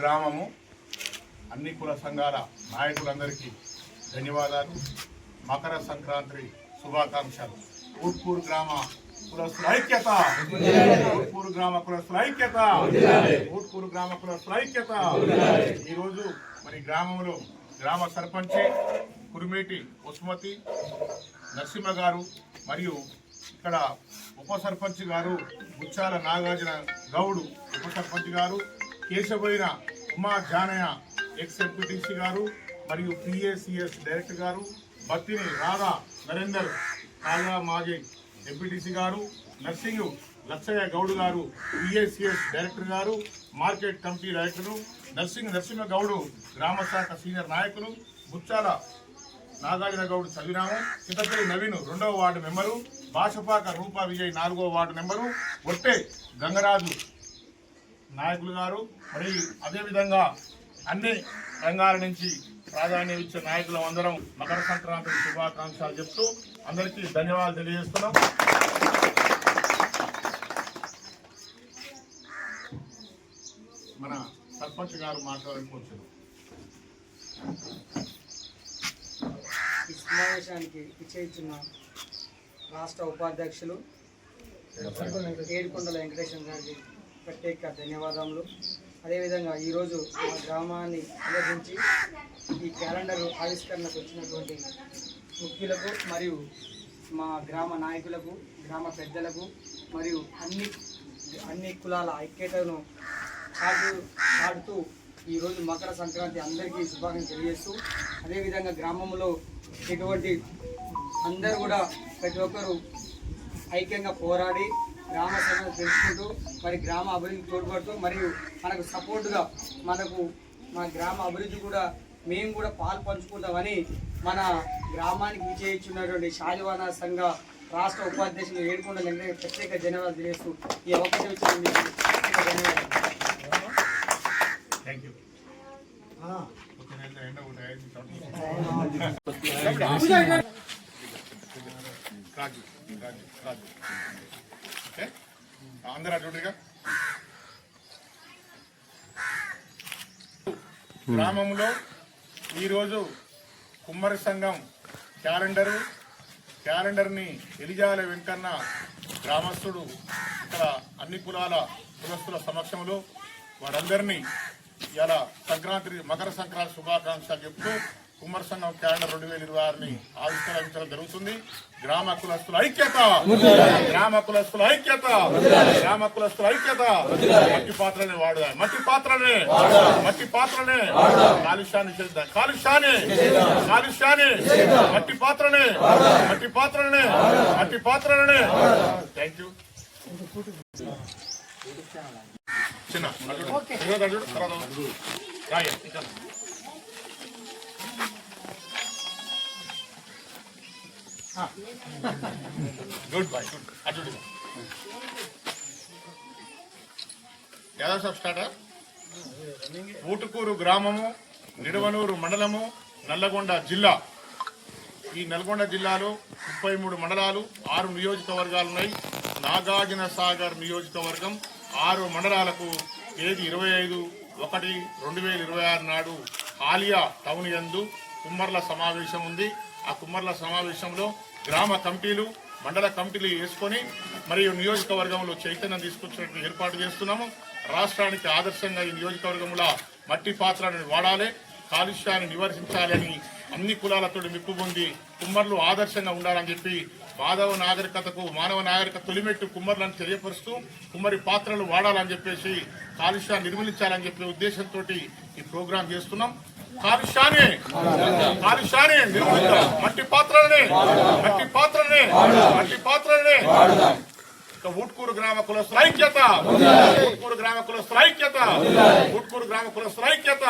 గ్రామము అన్ని కుల సంఘాల నాయకులందరికీ ధన్యవాదాలు. మకర సంక్రాంతి శుభాకాంక్షలు. ఊర్పూర్ గ్రామ కులస్తుల ఐక్యత. ఊర్పూర్ గ్రామ కులస్తుల ఐక్యత. ఊట్కూరు గ్రామ కులస్తుల ఐక్యత. ఈరోజు మరి గ్రామంలో గ్రామ సర్పంచి కురిమేటి ఉస్మతి నరసింహ గారు మరియు ఇక్కడ ఉప సర్పంచ్ గారు బుచ్చాల నాగార్జున గౌడు ఉప సర్పంచ్ గారు కేశబోయిన ఉమా జానయ్య ఎక్స్ ఎంపీటీసీ గారు మరియు పిఏసిఎస్ డైరెక్టర్ గారు భక్తిని రాధా నరేందర్ కాగా మాజీ ఎంపీటీసీ గారు నర్సింగ్ లచ్చయ్య గౌడ్ గారు పిఏసిఎస్ డైరెక్టర్ గారు market committee director Narsing Narasimha Goud గ్రామ శాఖ సీనియర్ నాయకులు బుచ్చాల నాగార్జున గౌడ్ చదివినాము చిత్తపల్లి నవీన్ రెండవ వార్డు మెంబరు భాషపాక రూపా విజయ్ నాలుగవ వార్డు మెంబరు ఒట్టే గంగరాజు నాయకులు గారు మరి అదేవిధంగా అన్ని రంగాల నుంచి ప్రాధాన్యం ఇచ్చే నాయకులు అందరం మకర సంక్రాంతి శుభాకాంక్షలు చెప్తూ అందరికీ ధన్యవాదాలు తెలియజేస్తున్నాం. మన సర్పంచ్ గారు మాట్లాడుకోవచ్చు. ఈ సమావేశానికి ఇచ్చేయించిన రాష్ట్ర ఉపాధ్యక్షులు ఏడుకొండల వెంకటేశ్వర గారికి ప్రత్యేక ధన్యవాదములు. అదేవిధంగా ఈరోజు మా గ్రామాన్ని ఆలోచించి ఈ క్యాలెండర్ ఆవిష్కరణకు వచ్చినటువంటి ముఖ్యులకు మరియు మా గ్రామ నాయకులకు గ్రామ పెద్దలకు మరియు అన్ని అన్ని కులాల ఐక్యతను చాటు చాటుతూ ఈరోజు మకర సంక్రాంతి అందరికీ శుభాకాంక్షలు తెలియజేస్తూ అదేవిధంగా గ్రామంలో ఎటువంటి అందరూ కూడా ప్రతి ఒక్కరూ ఐక్యంగా పోరాడి గ్రామ సభను తెలుసుకుంటూ మరి గ్రామ అభివృద్ధికి తోడ్పడుతూ మరియు మనకు సపోర్టుగా మనకు మన గ్రామ అభివృద్ధి కూడా మేము కూడా పాలు పంచుకుంటామని మన గ్రామానికి విజయించున్నటువంటి షాజవానా సంఘ రాష్ట్ర ఉపాధ్యక్షులు ఏడుకొండ వెంకటయ్య ప్రత్యేక ధన్యవాదాలు తెలియజేస్తూ ఈ అవకాశం ఇచ్చిన మీకు ప్రత్యేక ధన్యవాదాలు. అందరూ అటువంటిగా గ్రామంలో ఈరోజు కుమ్మరి సంఘం క్యాలెండరు క్యాలెండర్ని ఎలిజాల వెంకన్న గ్రామస్తుడు ఇక్కడ అన్ని కులాల కులస్తుల సమక్షంలో వారందరినీ ఇలా సంక్రాంతి మకర సంక్రాంతి శుభాకాంక్షలు చెప్తూ కుమ్మరి సంఘం క్యాలెండర్ రెండు వేల ఇరవై ఆరుని ఆవిష్కరించడం జరుగుతుంది. గ్రామ కులస్తుల ఐక్యత. గ్రామ కులస్తుల ఐక్యత. గ్రామ కులస్తుల ఐక్యత. మట్టి పాత్రనే వాడుదాం? మట్టి పాత్రనే. మట్టి పాత్రనే. కాలుష్యాన్ని చేద్దాం? కాలుష్యాన్ని. కాలుష్యాన్ని. మట్టి పాత్రనే. మట్టి పాత్రనే. మట్టి పాత్రనే. థ్యాంక్ యూ చిన్న గుడ్ బాయ్ గుడ్ అటు చూడు. యాదవ్ సాబ్ ఊటుకూరు గ్రామము నిడవనూరు మండలము నల్లగొండ జిల్లా. ఈ నల్గొండ జిల్లాలో ముప్పై మూడు మండలాలు ఆరు నియోజకవర్గాలు ఉన్నాయి. నాగార్జున సాగర్ నియోజకవర్గం ఆరు మండలాలకు తేదీ ఇరవై ఐదు ఒకటి రెండు వేల ఇరవై ఆరు నాడు ఆలియా టౌన్ యందు కుమ్మర్ల సమావేశం ఉంది. ఆ కుమ్మర్ల సమావేశంలో గ్రామ కమిటీలు మండల కమిటీలు వేసుకొని మరియు నియోజకవర్గంలో చైతన్యం తీసుకొచ్చినట్టు ఏర్పాటు చేస్తున్నాము. రాష్ట్రానికి ఆదర్శంగా ఈ నియోజకవర్గంలో మట్టి పాత్రలను వాడాలి కాలుష్యాన్ని నివారించాలని అన్ని కులాలతో మిప్పు పొంది కుమ్మర్లు ఆదర్శంగా ఉండాలని చెప్పి మాధవ నాగరికతకు మానవ నాగరికత తొలిమెట్టు కుమ్మర్లను తెలియపరుస్తూ కుమ్మరి పాత్రలు వాడాలని చెప్పేసి కాలుష్యాన్ని నిర్మూలించాలని చెప్పే ఉద్దేశంతో ఈ ప్రోగ్రాం చేస్తున్నాం. కాలుష్యాన్ని కాలుష్యాన్ని నిర్మూలిద్దాం. మట్టి పాత్రల్ని మట్టి పాత్రల్ని మట్టి పాత్రల్ని. ఊట్కూరు గ్రామ కులస్తుల ఐక్యత ఊట్కూరు గ్రామ కులస్తుల ఐక్యత ఊట్కూరు గ్రామ కులస్తుల ఐక్యత